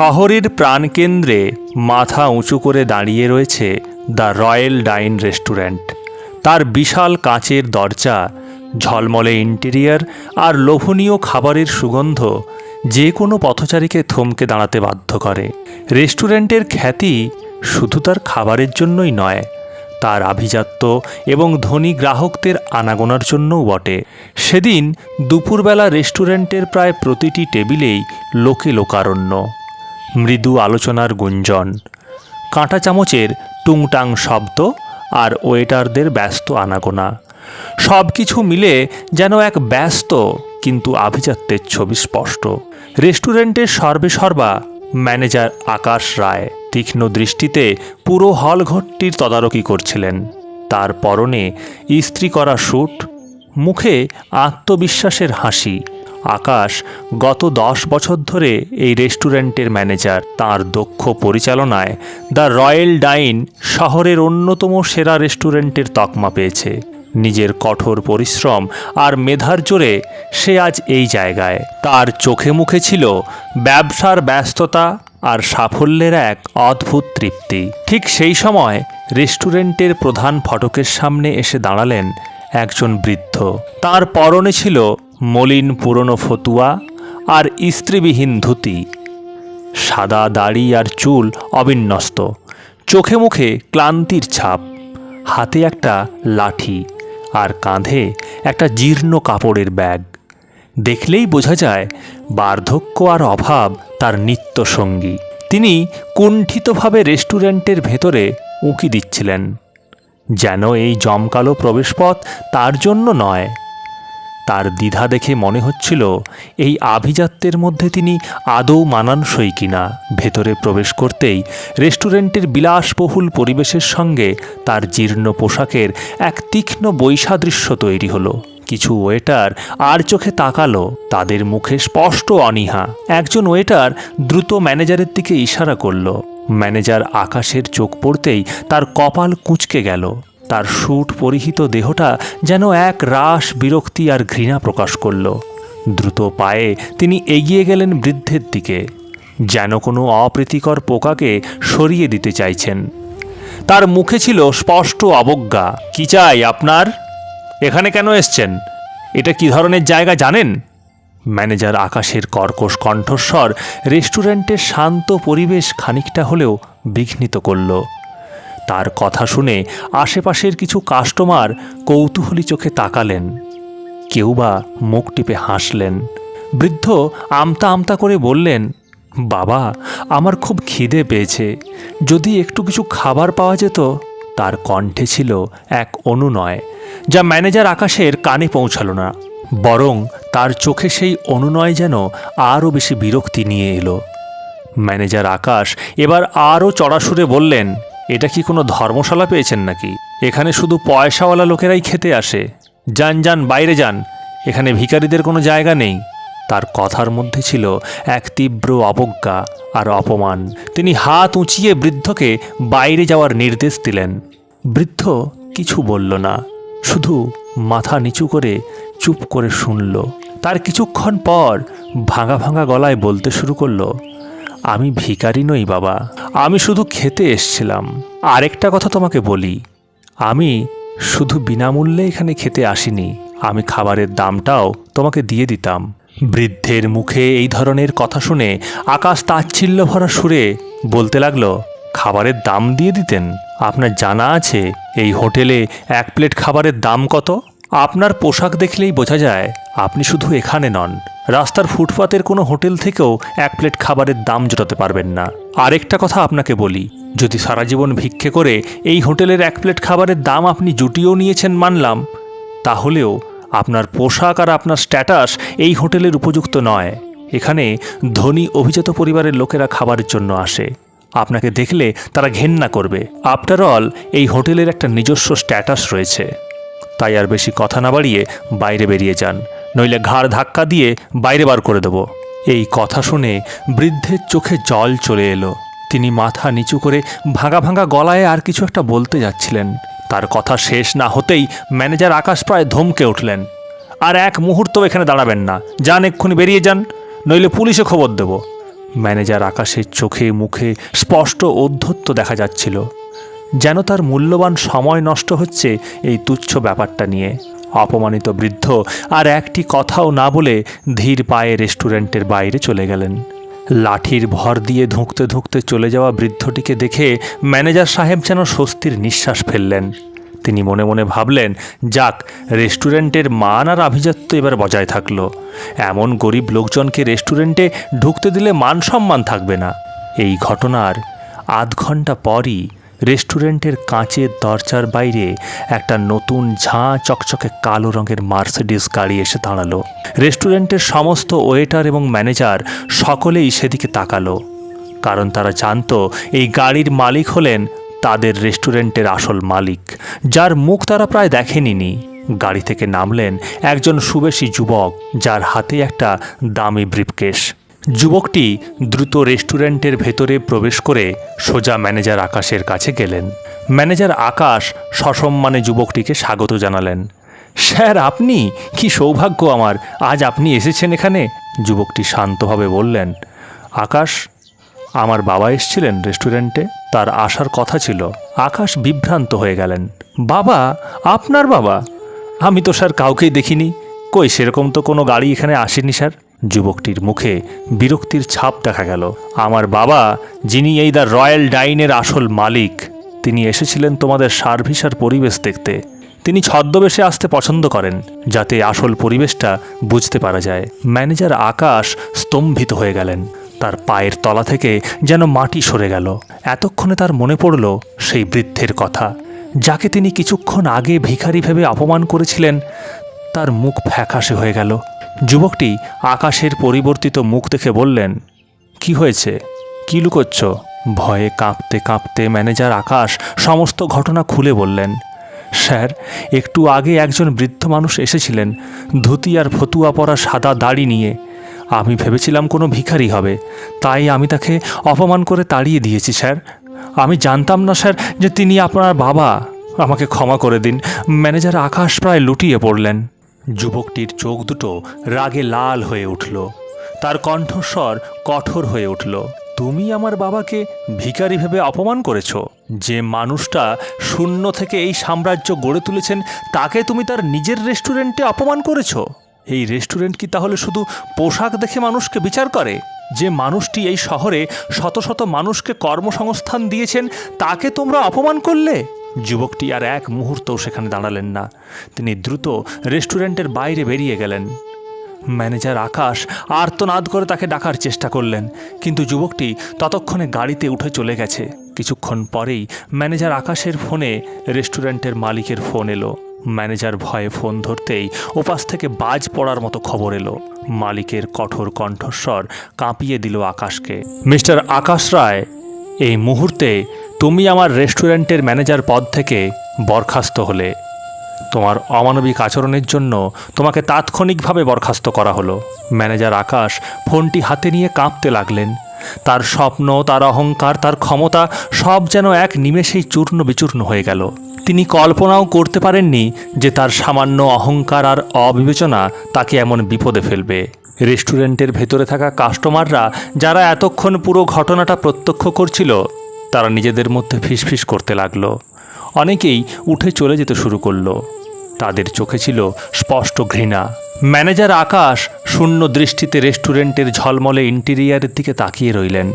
শহরের প্রাণকেন্দ্রে মাথা উঁচু করে দাঁড়িয়ে রয়েছে দ্য রয়্যাল ডাইন রেস্টুরেন্ট। তার বিশাল কাঁচের দরজা, ঝলমলে ইন্টেরিয়ার আর লোভনীয় খাবারের সুগন্ধ যে কোনো পথচারীকে থমকে দাঁড়াতে বাধ্য করে। রেস্টুরেন্টের খ্যাতি শুধু তার খাবারের জন্যই নয়, তার আভিজাত্য এবং ধনী গ্রাহকদের আনাগোনার জন্যও বটে। সেদিন দুপুরবেলা রেস্টুরেন্টের প্রায় প্রতিটি টেবিলেই লোকে লোকারণ্য। মৃদু আলোচনার গুঞ্জন। কাঁটা চামচের টুংটাং শব্দ আর ওয়েটারদের ব্যস্ত আনাগোনা। সব কিছু মিলে যেন এক ব্যস্ত কিন্তু আভিজাত্যের ছবি স্পষ্ট। রেস্টুরেন্টের সর্বে সর্বা ম্যানেজার আকাশ রায় তীক্ষ্ণ দৃষ্টিতে পুরো হলঘরটির তদারকি করছিলেন। তার পরনে ইস্ত্রি করা শ্যুট মুখে আত্মবিশ্বাসের হাসি আকাশ, গত দশ বছর ধরে এই রেস্টুরেন্টের ম্যানেজার। তার দক্ষ পরিচালনায় দ্য রয়্যাল ডাইন শহরের অন্যতম সেরা রেস্টুরেন্টের তকমা পেয়েছে। নিজের কঠোর পরিশ্রম আর মেধার জোরে সে আজ এই জায়গায়। তার চোখে মুখে ছিল ব্যবসার ব্যস্ততা আর সাফল্যের এক অদ্ভুত তৃপ্তি। ঠিক সেই সময় রেস্টুরেন্টের প্রধান ফটকের সামনে এসে দাঁড়ালেন একজন বৃদ্ধ। তার পরনে ছিল মলিন পুরনো ফতুয়া আর ইস্ত্রিবিহীন ধুতি। সাদা দাড়ি আর চুল অবিন্যস্ত। চোখে মুখে ক্লান্তির ছাপ। হাতে একটা লাঠি আর কাঁধে একটা জীর্ণ কাপড়ের ব্যাগ। দেখলেই বোঝা যায় বার্ধক্য আর অভাব তার নিত্য সঙ্গী। তিনি কুণ্ঠিতভাবে রেস্টুরেন্টের ভেতরে উঁকি দিচ্ছিলেন। যেন এই জমকালো প্রবেশপথ তার জন্য নয় তার দ্বিধা দেখে মনে হচ্ছিল, এই আভিজাত্যের মধ্যে তিনি আদৌ মানানসই কিনা। ভেতরে প্রবেশ করতেই রেস্টুরেন্টের বিলাসবহুল পরিবেশের সঙ্গে তার জীর্ণ পোশাকের এক তীক্ষ্ণ বৈসাদৃশ্য তৈরি হলো। কিছু ওয়েটার আর চোখে তাকালো, তাদের মুখে স্পষ্ট অনীহা। একজন ওয়েটার দ্রুত ম্যানেজারের দিকে ইশারা করল। ম্যানেজার আকাশের চোখ পড়তেই তার কপাল কুঁচকে গেল। তার স্যুট পরিহিত দেহটা যেন এক রাস বিরক্তি আর ঘৃণা প্রকাশ করল। দ্রুত পায়ে তিনি এগিয়ে গেলেন বৃদ্ধের দিকে, যেন কোনো অপ্রীতিকর পোকাকে সরিয়ে দিতে চাইছেন। তার মুখে ছিল স্পষ্ট অবজ্ঞা, কি চাই আপনার? এখানে কেন এসছেন? এটা কি ধরনের জায়গা জানেন? ম্যানেজার আকাশের কর্কশ কণ্ঠস্বর রেস্টুরেন্টের শান্ত পরিবেশ খানিকটা হলেও বিঘ্নিত করল। তার কথা শুনে আশেপাশের কিছু কাস্টমার কৌতূহলী চোখে তাকালেন। কেউ বা মুখ টিপে হাসলেন। বৃদ্ধ আমতা আমতা করে বললেন, বাবা, আমার খুব খিদে পেয়েছে। যদি একটু কিছু খাবার পাওয়া যেত, তার কণ্ঠে ছিল এক অনুনয়, যা ম্যানেজার আকাশের কানে পৌঁছালো না। বরং তার চোখে সেই অনুনয় যেন আরও বেশি বিরক্তি নিয়ে এলো। ম্যানেজার আকাশ এবার আরও চড়াসুরে বললেন এটা কি কোনো ধর্মশালা পেয়েছেন নাকি? এখানে শুধু পয়সাওয়ালা লোকেরাই খেতে আসে। যান যান, বাইরে যান। এখানে ভিখারিদের কোনো জায়গা নেই। তার কথার মধ্যে ছিল এক তীব্র অবজ্ঞা আর অপমান। তিনি হাত উঁচিয়ে বৃদ্ধকে বাইরে যাওয়ার নির্দেশ দিলেন। বৃদ্ধ কিছু বলল না। শুধু মাথা নিচু করে চুপ করে শুনল। তার কিছুক্ষণ পর ভাঙা ভাঙা গলায় বলতে শুরু করল, আমি ভিখারি নই বাবা। আমি শুধু খেতে এসছিলাম। আরেকটা কথা তোমাকে বলি। আমি শুধু বিনামূল্যে এখানে খেতে আসিনি। আমি খাবারের দামটাও তোমাকে দিয়ে দিতাম। বৃদ্ধের মুখে এই ধরনের কথা শুনে আকাশ তাচ্ছিল্য ভরা সুরে বলতে লাগল, খাবারের দাম দিয়ে দিতেন? আপনার জানা আছে এই হোটেলে এক প্লেট খাবারের দাম কত? আপনার পোশাক দেখলেই বোঝা যায়, আপনি শুধু এখানে নন। রাস্তার ফুটপাতের কোনো হোটেল থেকেও এক প্লেট খাবারের দাম জোটাতে পারবেন না। আরেকটা কথা আপনাকে বলি, যদি সারা জীবন ভিক্ষে করে এই হোটেলের এক প্লেট খাবারের দাম আপনি জুটিয়েও নিয়েছেন মানলাম, তাহলেও আপনার পোশাক আর আপনার স্ট্যাটাস এই হোটেলের উপযুক্ত নয়। এখানে ধনী অভিজাত পরিবারের লোকেরা খাবারের জন্য আসে। আপনাকে দেখলে তারা ঘেন্না করবে। আফটার অল এই হোটেলের একটা নিজস্ব স্ট্যাটাস রয়েছে। তাই আর বেশি কথা না বাড়িয়ে বাইরে বেরিয়ে যান, নইলে ঘাড় ধাক্কা দিয়ে বাইরে বার করে দেব। এই কথা শুনে বৃদ্ধের চোখে জল চলে এলো। তিনি মাথা নিচু করে ভাঙা ভাঙা গলায় আর কিছু একটা বলতে যাচ্ছিলেন। তার কথা শেষ না হতেই ম্যানেজার আকাশ প্রায় ধমকে উঠলেন। আর এক মুহূর্ত এখানে দাঁড়াবেন না। যান, এক্ষুনি বেরিয়ে যান, নইলে পুলিশে খবর দেব। ম্যানেজার আকাশের চোখে মুখে স্পষ্ট ঔদ্ধত্য দেখা যাচ্ছিল। যেন তার মূল্যবান সময় নষ্ট হচ্ছে এই তুচ্ছ ব্যাপারটা নিয়ে। অপমানিত বৃদ্ধ আর একটি কথাও না বলে ধীর পায়ে রেস্টুরেন্টের বাইরে চলে গেলেন। লাঠির ভর দিয়ে ধুঁকতে ধুঁকতে চলে যাওয়া বৃদ্ধটিকে দেখে ম্যানেজার সাহেব যেন স্বস্তির নিঃশ্বাস ফেললেন। তিনি মনে মনে ভাবলেন, যাক, রেস্টুরেন্টের মান আর আভিজাত্য এবার বজায় থাকল। এমন গরিব লোকজনকে রেস্টুরেন্টে ঢুকতে দিলে মান সম্মান থাকবে না। এই ঘটনার আধ ঘণ্টা পরই রেস্টুরেন্টের কাঁচের দরজার বাইরে একটা নতুন ঝাঁ চকচকে কালো রঙের মার্সিডিস গাড়ি এসে দাঁড়াল। রেস্টুরেন্টের সমস্ত ওয়েটার এবং ম্যানেজার সকলেই সেদিকে তাকালো, কারণ তারা জানতো এই গাড়ির মালিক হলেন তাদের রেস্টুরেন্টের আসল মালিক, যার মুখ তারা প্রায় দেখেনি গাড়ি থেকে নামলেন একজন সুবেশী যুবক, যার হাতে একটা দামি ব্রিফকেস। যুবকটি দ্রুত রেস্টুরেন্টের ভেতরে প্রবেশ করে সোজা ম্যানেজার আকাশের কাছে গেলেন। ম্যানেজার আকাশ সসম্মানে যুবকটিকে স্বাগত জানালেন। স্যার, আপনি? কি সৌভাগ্য আমার। আজ আপনি এসেছেন এখানে? যুবকটি শান্তভাবে বললেন। আকাশ, আমার বাবা এসছিলেন রেস্টুরেন্টে। তার আসার কথা ছিল। আকাশ বিভ্রান্ত হয়ে গেলেন। বাবা, আপনার বাবা? আমি তো স্যার কাউকেই দেখিনি। কই, সেরকম তো কোনো গাড়ি এখানে আসেনি, স্যার? যুবকটির মুখে বিরক্তির ছাপ দেখা গেল। আমার বাবা, যিনি এই দ্য রয়্যাল ডাইনের আসল মালিক, তিনি এসেছিলেন তোমাদের সার্ভিসার পরিবেশ দেখতে। তিনি ছদ্মবেশে আসতে পছন্দ করেন, যাতে আসল পরিবেশটা বুঝতে পারা যায়। ম্যানেজার আকাশ স্তম্ভিত হয়ে গেলেন। তার পায়ের তলা থেকে যেন মাটি সরে গেল। এতক্ষণে তার মনে পড়ল সেই বৃদ্ধের কথা। যাকে তিনি কিছুক্ষণ আগে ভিখারি ভেবে অপমান করেছিলেন তার মুখ ফ্যাকাশে হয়ে গেল। যুবকটি আকাশের পরিবর্তিত মুখ দেখে বললেন, কি হয়েছে? কি লুকোচ্ছ? ভয়ে কাঁপতে কাঁপতে ম্যানেজার আকাশ সমস্ত ঘটনা খুলে বললেন, স্যার, একটু আগে একজন বৃদ্ধ মানুষ এসেছিলেন, ধুতি আর ফতুয়া পরা সাদা দাড়ি নিয়ে। আমি ভেবেছিলাম কোনো ভিখারি হবে, তাই আমি তাকে অপমান করে তাড়িয়ে দিয়েছি, স্যার। আমি জানতাম না, স্যার, যে তিনি আপনার বাবা। আমাকে ক্ষমা করে দিন। ম্যানেজার আকাশ প্রায় লুটিয়ে পড়লেন। যুবকটির চোখ দুটো রাগে লাল হয়ে উঠল। তার কণ্ঠস্বর কঠোর হয়ে উঠল। তুমি আমার বাবাকে ভিখারি ভেবে অপমান করেছ? যে মানুষটা শূন্য থেকে এই সাম্রাজ্য গড়ে তুলেছেন, তাকে তুমি তার নিজের রেস্টুরেন্টে অপমান করেছ? এই রেস্টুরেন্ট কি তাহলে শুধু পোশাক দেখে মানুষকে বিচার করে? যে মানুষটি এই শহরে শত শত মানুষকে কর্মসংস্থান দিয়েছেন, তাকে তোমরা অপমান করলে? যুবকটি আর এক মুহূর্তও সেখানে দাঁড়ালেন না। তিনি দ্রুত রেস্টুরেন্টের বাইরে বেরিয়ে গেলেন। ম্যানেজার আকাশ আর্তনাদ করে তাকে ডাকার চেষ্টা করলেন, কিন্তু যুবকটি ততক্ষণে গাড়িতে উঠে চলে গেছে। কিছুক্ষণ পরেই ম্যানেজার আকাশের ফোনে রেস্টুরেন্টের মালিকের ফোন এলো। ম্যানেজার ভয়ে ফোন ধরতেই ওপাশ থেকে বাজ পড়ার মতো খবর এলো। মালিকের কঠোর কণ্ঠস্বর কাঁপিয়ে দিল আকাশকে। মিস্টার আকাশ রায়, এই মুহূর্তে তুমি আমার রেস্টুরেন্টের ম্যানেজার পদ থেকে বরখাস্ত হলে। তোমার অমানবিক আচরণের জন্য তোমাকে তাৎক্ষণিকভাবে বরখাস্ত করা হলো। ম্যানেজার আকাশ ফোনটি হাতে নিয়ে কাঁপতে লাগলেন। তার স্বপ্ন, তার অহংকার, তার ক্ষমতা সব যেন এক নিমেষেই চূর্ণ বিচূর্ণ হয়ে গেল। তিনি কল্পনাও করতে পারেননি যে তার সামান্য অহংকার আর অবিবেচনা তাকে এমন বিপদে ফেলবে। রেস্টুরেন্টের ভেতরে থাকা কাস্টমাররা যারা এতক্ষণ পুরো ঘটনাটা প্রত্যক্ষ করছিল তারা নিজেদের মধ্যে ফিসফিস করতে লাগল। অনেকেই উঠে চলে যেতে শুরু করল। তাদের চোখে ছিল স্পষ্ট ঘৃণা। ম্যানেজার আকাশ শূন্য দৃষ্টিতে রেস্টুরেন্টের ঝলমলে ইন্টেরিয়ারের দিকে তাকিয়ে রইলেন।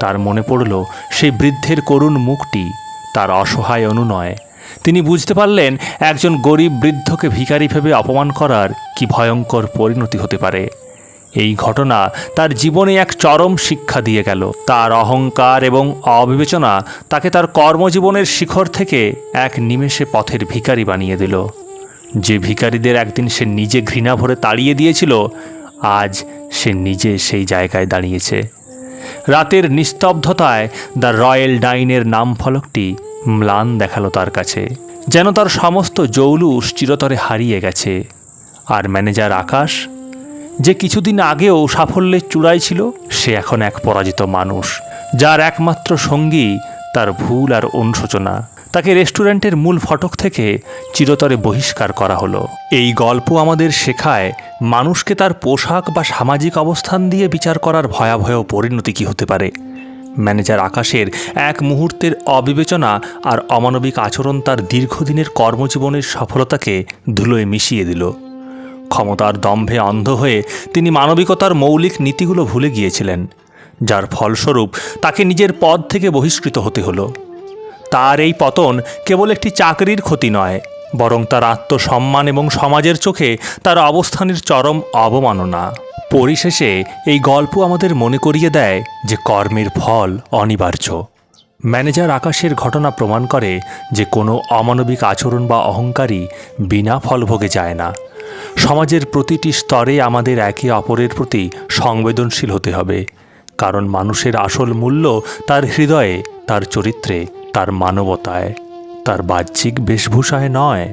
তার মনে পড়ল সেই বৃদ্ধের করুণ মুখটি তার অসহায় অনুনয়। তিনি বুঝতে পারলেন একজন গরিব বৃদ্ধকে ভিখারি ভেবে অপমান করার কি ভয়ঙ্কর পরিণতি হতে পারে। এই ঘটনা তার জীবনে এক চরম শিক্ষা দিয়ে গেল। তার অহংকার এবং অবিবেচনা তাকে তার কর্মজীবনের শিখর থেকে এক নিমেষে পথের ভিখারি বানিয়ে দিল। যে ভিখারিদের একদিন সে নিজে ঘৃণা ভরে তাড়িয়ে দিয়েছিল, আজ সে নিজে সেই জায়গায় দাঁড়িয়েছে। রাতের নিস্তব্ধতায় দ্য রয়্যাল ডাইনের নাম ফলকটি ম্লান দেখাল তার কাছে, যেন তার সমস্ত জৌলুস চিরতরে হারিয়ে গেছে। আর ম্যানেজার আকাশ যে কিছুদিন আগেও সাফল্যের চূড়ায় ছিল, সে এখন এক পরাজিত মানুষ, যার একমাত্র সঙ্গী তার ভুল আর অনুশোচনা। তাকে রেস্টুরেন্টের মূল ফটক থেকে চিরতরে বহিষ্কার করা হলো। এই গল্প আমাদের শেখায় মানুষকে তার পোশাক বা সামাজিক অবস্থান দিয়ে বিচার করার ভয়াবহ পরিণতি কী হতে পারে। ম্যানেজার আকাশের এক মুহূর্তের অবিবেচনা আর অমানবিক আচরণ তার দীর্ঘদিনের কর্মজীবনের সফলতাকে ধুলোয় মিশিয়ে দিল। ক্ষমতার দম্ভে অন্ধ হয়ে তিনি মানবিকতার মৌলিক নীতিগুলো ভুলে গিয়েছিলেন, যার ফলস্বরূপ তাকে নিজের পদ থেকে বহিষ্কৃত হতে হলো। তার এই পতন কেবল একটি চাকরির ক্ষতি নয়, বরং তার আত্মসম্মান এবং সমাজের চোখে তার অবস্থানের চরম অবমাননা। পরিশেষে এই গল্প আমাদের মনে করিয়ে দেয় যে কর্মের ফল অনিবার্য। ম্যানেজার আকাশের ঘটনা প্রমাণ করে যে কোনো অমানবিক আচরণ বা অহংকারী বিনা ফলভোগে যায় না। সমাজের প্রতিটি স্তরে আমাদের একে অপরের প্রতি সংবেদনশীল হতে হবে, কারণ মানুষের আসল মূল্য তার হৃদয়ে, তার চরিত্রে, তার মানবতায়, তার বাহ্যিক বেশভূষায় নয়।